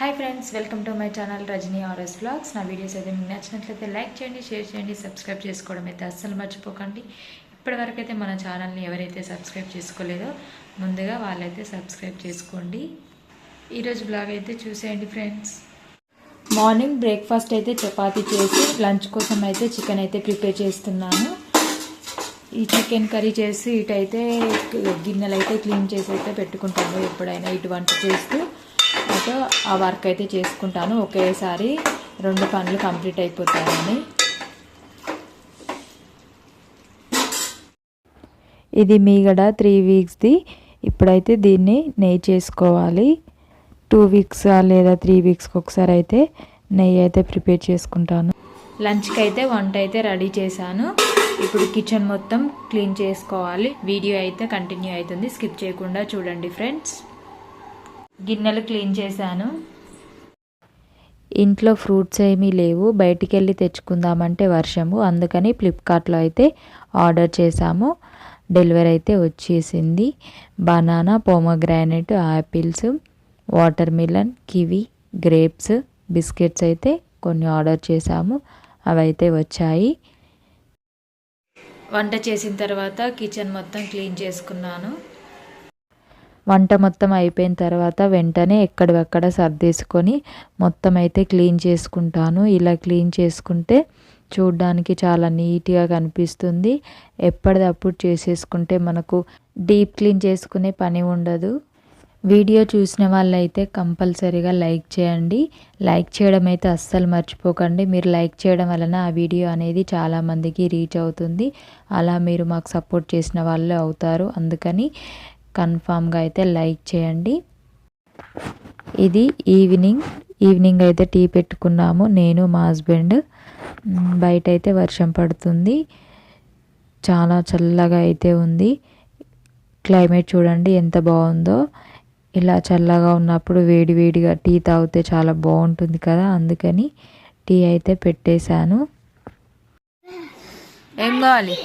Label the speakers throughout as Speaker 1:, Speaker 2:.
Speaker 1: Hi friends welcome to my channel Rajini RS blogs నా videos అయితే మీకు నచ్చినట్లయితే లైక్ చేయండి షేర్ చేయండి సబ్స్క్రైబ్ చేసుకోవడం అయితే అస్సలు మర్చిపోకండి. ఇప్పటివరకు అయితే మన ఛానల్ని ఎవరైతే సబ్స్క్రైబ్ చేసుకోలేదో ముందుగా వాళ్ళైతే సబ్స్క్రైబ్ చేసుకోండి. ఈరోజు బ్లాగ్ అయితే చూసేయండి ఫ్రెండ్స్ మార్నింగ్ బ్రేక్ఫాస్ట్ అయితే చపాతీ చేసి లంచ్ కోసం అయితే చికెన్ అయితే ప్రిపేర్ చేస్తున్నాను. ఈ చికెన్ కర్రీ చేసి ఇటైతే గిన్నెలు అయితే క్లీన్ చేసి అయితే పెట్టుకుంటాము ఎప్పుడైనా ఇటు వంట చేస్తూ. అయితే ఆ వర్క్ అయితే చేసుకుంటాను. ఒకేసారి రెండు పనులు కంప్లీట్ అయిపోతాయని. ఇది మీగడ త్రీ వీక్స్ది ఇప్పుడైతే దీన్ని నెయ్యి చేసుకోవాలి. టూ వీక్స్ లేదా త్రీ వీక్స్కి ఒకసారి అయితే నెయ్యి అయితే ప్రిపేర్ చేసుకుంటాను. లంచ్కి అయితే వంట అయితే రెడీ చేశాను. ఇప్పుడు కిచెన్ మొత్తం క్లీన్ చేసుకోవాలి. వీడియో అయితే కంటిన్యూ అవుతుంది. స్కిప్ చేయకుండా చూడండి ఫ్రెండ్స్ గిన్నెలు క్లీన్ చేశాను. ఇంట్లో ఫ్రూట్స్ ఏమీ లేవు. బయటికి వెళ్ళి తెచ్చుకుందామంటే వర్షము. అందుకని ఫ్లిప్కార్ట్లో అయితే ఆర్డర్ చేశాము. డెలివరీ అయితే వచ్చేసింది. Banana pomegranate apples watermelon kiwi grapes biscuits అయితే కొన్ని ఆర్డర్ చేశాము. అవైతే వచ్చాయి. వంట చేసిన తర్వాత కిచెన్ మొత్తం క్లీన్ చేసుకున్నాను. వంట మొత్తం అయిపోయిన తర్వాత వెంటనే ఎక్కడివక్కడ సర్దేసుకొని మొత్తం అయితే క్లీన్ చేసుకుంటాను. ఇలా క్లీన్ చేసుకుంటే చూడ్డానికి చాలా నీట్గా కనిపిస్తుంది. ఎప్పటిదప్పుడు చేసేసుకుంటే మనకు డీప్ క్లీన్ చేసుకునే పని ఉండదు. వీడియో చూసిన వాళ్ళైతే కంపల్సరీగా లైక్ చేయండి. లైక్ చేయడం అయితే అస్సలు మర్చిపోకండి. మీరు లైక్ చేయడం వలన ఆ వీడియో అనేది చాలామందికి రీచ్ అవుతుంది. అలా మీరు మాకు సపోర్ట్ చేసిన వాళ్ళే అవుతారు. అందుకని కన్ఫామ్గా అయితే లైక్ చేయండి. ఇది ఈవినింగ్. ఈవినింగ్ అయితే టీ పెట్టుకున్నాము. నేను మా హస్బెండ్. బయట అయితే వర్షం పడుతుంది. చాలా చల్లగా అయితే ఉంది. క్లైమేట్ చూడండి ఎంత బాగుందో. ఇలా చల్లగా ఉన్నప్పుడు వేడి వేడిగా టీ తాగితే చాలా బాగుంటుంది కదా. అందుకని టీ అయితే పెట్టేశాను. ఏం కావాలి?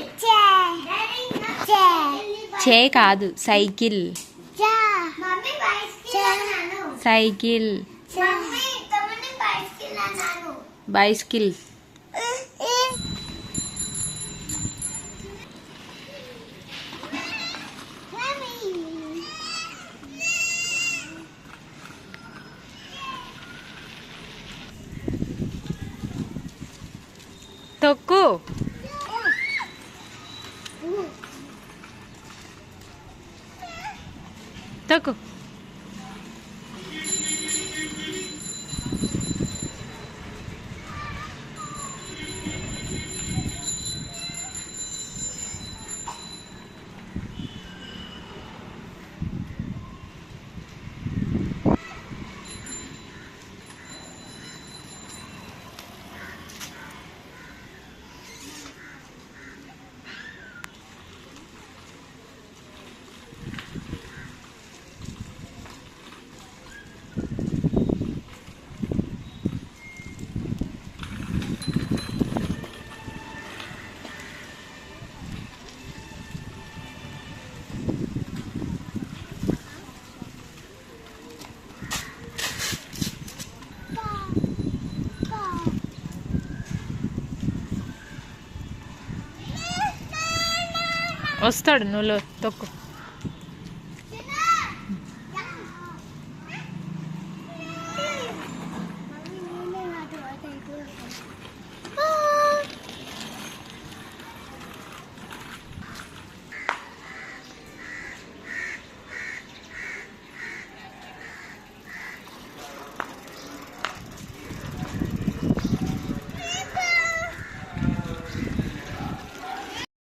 Speaker 1: చే కాదు సైకిల్. సైకిల్ బైస్కిల్ తొక్కు. తొక్కు వస్తాడు నువ్వు తొక్కు.